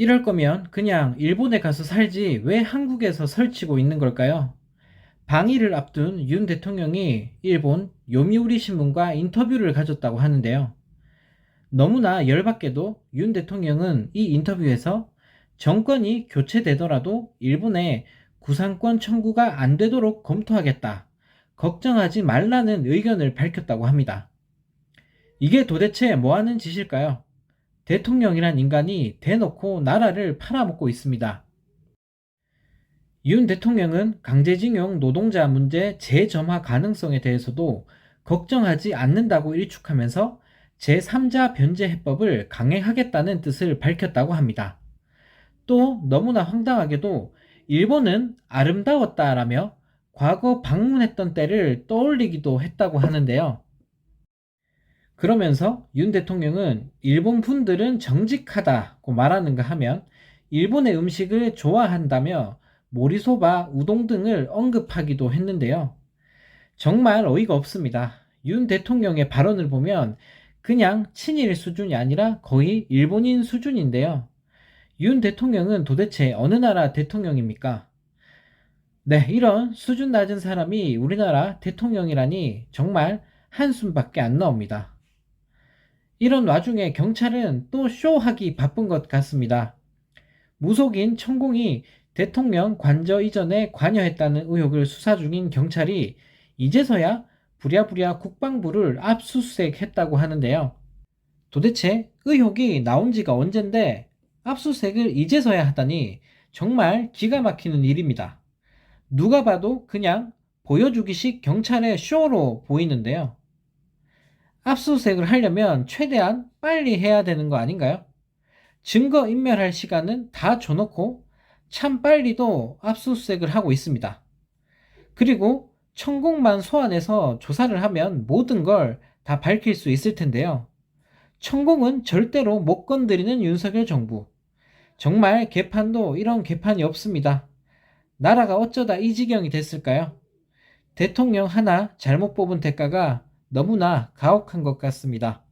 이럴 거면 그냥 일본에 가서 살지 왜 한국에서 설치고 있는 걸까요? 방위를 앞둔 윤 대통령이 일본 요미우리 신문과 인터뷰를 가졌다고 하는데요. 너무나 열받게도 윤 대통령은 이 인터뷰에서 정권이 교체되더라도 일본에 구상권 청구가 안 되도록 검토하겠다. 걱정하지 말라는 의견을 밝혔다고 합니다. 이게 도대체 뭐 하는 짓일까요? 대통령이란 인간이 대놓고 나라를 팔아먹고 있습니다. 윤 대통령은 강제징용 노동자 문제 재점화 가능성에 대해서도 걱정하지 않는다고 일축하면서 제3자 변제 해법을 강행하겠다는 뜻을 밝혔다고 합니다. 또 너무나 황당하게도 일본은 아름다웠다라며 과거 방문했던 때를 떠올리기도 했다고 하는데요. 그러면서 윤 대통령은 일본 분들은 정직하다고 말하는가 하면 일본의 음식을 좋아한다며 모리소바, 우동 등을 언급하기도 했는데요. 정말 어이가 없습니다. 윤 대통령의 발언을 보면 그냥 친일 수준이 아니라 거의 일본인 수준인데요. 윤 대통령은 도대체 어느 나라 대통령입니까? 네, 이런 수준 낮은 사람이 우리나라 대통령이라니 정말 한숨밖에 안 나옵니다. 이런 와중에 경찰은 또 쇼하기 바쁜 것 같습니다. 무속인 천공이 대통령 관저 이전에 관여했다는 의혹을 수사 중인 경찰이 이제서야 부랴부랴 국방부를 압수수색했다고 하는데요. 도대체 의혹이 나온 지가 언젠데 압수수색을 이제서야 하다니 정말 기가 막히는 일입니다. 누가 봐도 그냥 보여주기식 경찰의 쇼로 보이는데요. 압수수색을 하려면 최대한 빨리 해야 되는 거 아닌가요? 증거 인멸할 시간은 다 줘놓고 참 빨리도 압수수색을 하고 있습니다. 그리고 천공만 소환해서 조사를 하면 모든 걸 다 밝힐 수 있을 텐데요. 천공은 절대로 못 건드리는 윤석열 정부. 정말 개판도 이런 개판이 없습니다. 나라가 어쩌다 이 지경이 됐을까요? 대통령 하나 잘못 뽑은 대가가 너무나 가혹한 것 같습니다.